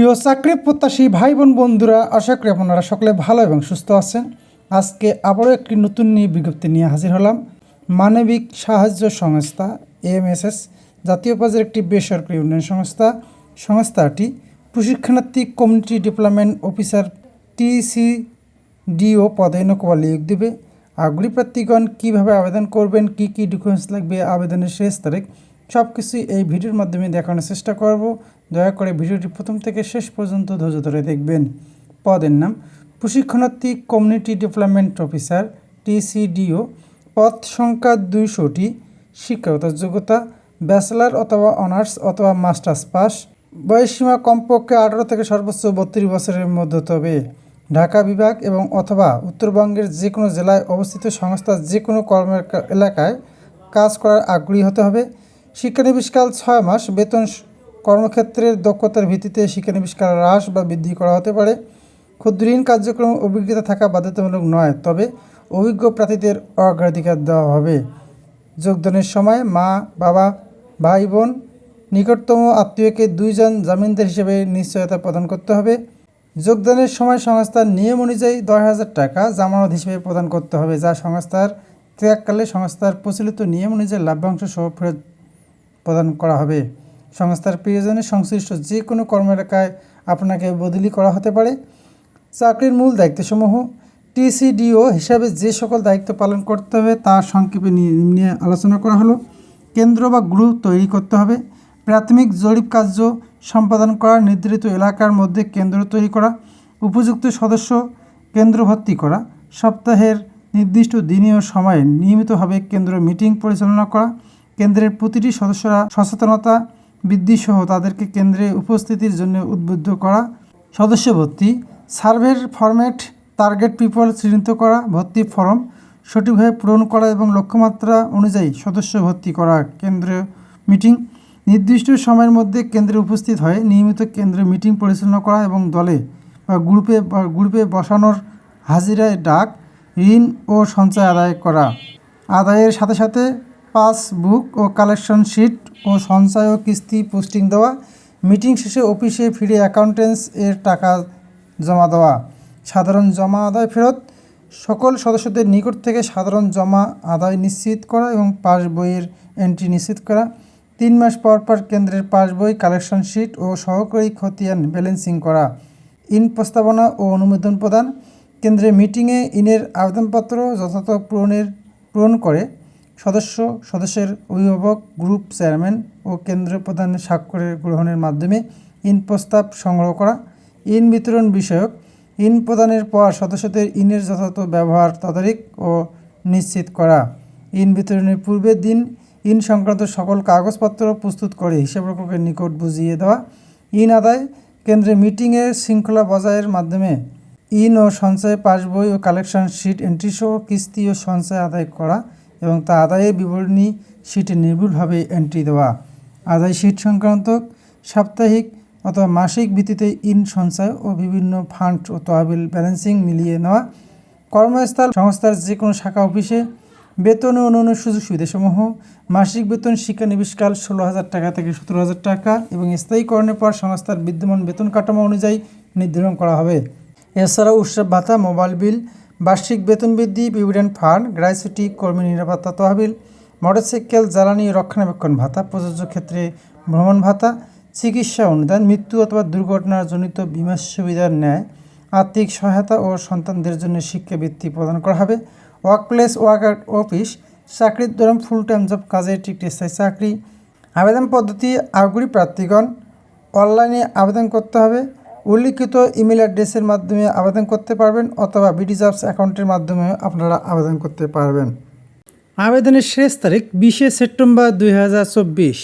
প্রিয় চাকরি প্রত্যাশী ভাই বোন বন্ধুরা, আশা করি আপনারা সকলে ভালো এবং সুস্থ আছেন। আজকে আবারও একটি নতুন নিয়ে বিজ্ঞপ্তি নিয়ে হাজির হলাম। মানবিক সাহায্য সংস্থা, এমএসএস, জাতীয় পর্যায়ের একটি বেসরকারি উন্নয়ন সংস্থা। সংস্থাটি প্রশিক্ষণার্থী কমিউনিটি ডেভেলপমেন্ট অফিসার টিসিডিও পদে নকবা নিয়োগ দেবে। আগ্রহী প্রার্থীগণ কীভাবে আবেদন করবেন, কী কী ডকুমেন্টস লাগবে, আবেদনের শেষ তারিখ সব কিছুই এই ভিডিওর মাধ্যমে দেখানোর চেষ্টা করব। দয়া করে ভিডিওটি প্রথম থেকে শেষ পর্যন্ত ধৈর্য ধরে দেখবেন। পদের নাম, প্রশিক্ষণার্থী কমিউনিটি ডেভেলপমেন্ট অফিসার, টিসিডিও, পদ সংখ্যা দুইশোটি, শিক্ষাগত যোগ্যতা, ব্যাচেলার অথবা অনার্স অথবা মাস্টার্স পাস, বয়সসীমা কমপক্ষে আঠারো থেকে সর্বোচ্চ বত্রিশ বছরের মধ্যে তবে, ঢাকা বিভাগ এবং অথবা উত্তরবঙ্গের যে কোনো জেলায় অবস্থিত সংস্থার যে কোনো কর্মের এলাকায় কাজ করার আগ্রহী হতে হবে। শিক্ষানবিষ্কাল ছয় মাস বেতন কর্মক্ষেত্রের দক্ষতার ভিত্তিতে শিক্ষানবিষ্কাল হ্রাস বা বৃদ্ধি করা হতে পারে। ক্ষুদ্রঋণ কার্যক্রম অভিজ্ঞতা থাকা বাধ্যতামূলক নয়, তবে অভিজ্ঞ প্রার্থীদের অগ্রাধিকার দেওয়া হবে। যোগদানের সময় মা, বাবা, ভাই, বোন, নিকটতম আত্মীয়কে দুইজন জামিনদার হিসেবে নিশ্চয়তা প্রদান করতে হবে। যোগদানের সময় সংস্থার নিয়ম অনুযায়ী দশ হাজার টাকা জামানত হিসেবে প্রদান করতে হবে, যা সংস্থার ত্যাগকালে সংস্থার প্রচলিত নিয়ম অনুযায়ী লাভ্যাংশ সহ ফেরত প্রদান করা হবে। সংস্থার প্রয়োজনে সংশ্লিষ্ট যে কোনো কর্মরেখায় আপনাকে বদলি করা হতে পারে। চাকরির মূল দায়িত্বসমূহ, টিসিডিও হিসাবে যে সকল দায়িত্ব পালন করতে হবে তা সংক্ষেপে নিয়ে আলোচনা করা হলো। কেন্দ্র বা গ্রুপ তৈরি করতে হবে। প্রাথমিক জরিপ কার্য সম্পাদন করা, নির্ধারিত এলাকার মধ্যে কেন্দ্র তৈরি করা, উপযুক্ত সদস্য কেন্দ্র ভর্তি করা, সপ্তাহের নির্দিষ্ট দিনে ও সময়ে নিয়মিতভাবে কেন্দ্র মিটিং পরিচালনা করা কেন্দ্রের প্রতিটি সদস্যরা সচেতনতা বৃদ্ধি সহ তাদেরকে কেন্দ্রে উপস্থিতির জন্য উদ্বুদ্ধ করা, সদস্য ভর্তি, সার্ভের ফরম্যাট, টার্গেট পিপল চিহ্নিত করা, ভর্তি ফর্ম সঠিকভাবে পূরণ করা এবং লক্ষ্যমাত্রা অনুযায়ী সদস্য ভর্তি করা কেন্দ্রীয় মিটিং, নির্দিষ্ট সময়ের মধ্যে কেন্দ্রে উপস্থিত হয় নিয়মিত কেন্দ্রে মিটিং পরিচালনা করা এবং দলে বা গ্রুপে গ্রুপে বসানোর হাজিরায় ডাক, ঋণ ও সঞ্চয় আদায় করা। আদায়ের সাথে সাথে পাসবুক ও কালেকশন শিট ও সঞ্চয় ও কিস্তি পোস্টিং দেওয়া, মিটিং শেষে অফিসে ফিরে অ্যাকাউন্টেন্স এর টাকা জমা দেওয়া, সাধারণ জমা আদায় ফেরত, সকল সদস্যদের নিকট থেকে সাধারণ জমা আদায় নিশ্চিত করা এবং পাস বইয়ের এন্ট্রি নিশ্চিত করা, তিন মাস পর পর কেন্দ্রের পাস বই, কালেকশন শিট ও সহকারী খতিয়ান ব্যালেন্সিং করা, ইন প্রস্তাবনা ও অনুমোদন প্রদান কেন্দ্রের মিটিংয়ে ইনের আবেদনপত্র যথাযথ পূরণের, পূরণ করে সদস্য, সদস্যের অভিভাবক, গ্রুপ চেয়ারম্যান ও কেন্দ্রীয় প্রধানের স্বাক্ষরের গ্রহণের মাধ্যমে ইন প্রস্তাব সংগ্রহ করা ইন বিতরণ বিষয়ক ইন প্রদানের পর সদস্যদের ইনের যথাযথ ব্যবহার তদারক ও নিশ্চিত করা ইন বিতরণের পূর্বের দিন ইন সংক্রান্ত সকল কাগজপত্র প্রস্তুত করে হিসাবরক্ষকের নিকট বুঝিয়ে দেওয়া ইন আদায় কেন্দ্রে মিটিংয়ে শৃঙ্খলা বজায়ের মাধ্যমে ইন ও সঞ্চয় পাসবই ও কালেকশন শিট, এন্ট্রি সহ কিস্তি ও সঞ্চয় আদায় করা এবং তা আদায়ের বিবরণী শিটে নির্ভুলভাবে এন্ট্রি দেওয়া। আদায় শিট সংক্রান্ত সাপ্তাহিক অথবা মাসিক ভিত্তিতে ইন সঞ্চয় ও বিভিন্ন ফান্ড ও তহবিল ব্যালেন্সিং মিলিয়ে নেওয়া। কর্মস্থল সংস্থার যে কোনো শাখা অফিসে বেতন ও অন্যান্য সুযোগ সুবিধাসমূহ, মাসিক বেতন শিক্ষা শিক্ষানবিষ্কাল ষোলো হাজার টাকা থেকে সতেরো হাজার টাকা এবং স্থায়ীকরণের পর সংস্থার বিদ্যমান বেতন কাঠামো অনুযায়ী নির্ধারণ করা হবে। এছাড়াও উৎসব ভাতা, মোবাইল বিল বার্ষিক বেতন বৃদ্ধি প্রভিডেন্ট ফান্ড গ্র্যাচুইটি কর্মী নিরাপত্তা তহবিল মোটরসাইকেল জ্বালানি, রক্ষণাবেক্ষণ ভাতা, প্রযোজ্য ক্ষেত্রে ভ্রমণ ভাতা, চিকিৎসা অনুদান, মৃত্যু অথবা দুর্ঘটনার জনিত বিমা সুবিধার ন্যায় আর্থিক সহায়তা ও সন্তানদের জন্য শিক্ষাবৃত্তি প্রদান করা হবে। ওয়ার্কপ্লেস ওয়ার্কার অফিস চাকরির দরম ফুল টাইম জব কাজে একটি স্থায়ী চাকরি। আবেদন পদ্ধতি, আগ্রহী প্রার্থীগণ অনলাইনে আবেদন করতে হবে। উল্লিখিত ইমেল অ্যাড্রেসের মাধ্যমে আবেদন করতে পারবেন অথবা বিডি জবস অ্যাকাউন্টের মাধ্যমে আপনারা আবেদন করতে পারবেন। আবেদনের শেষ তারিখ বিশে সেপ্টেম্বর দুই হাজার চব্বিশ।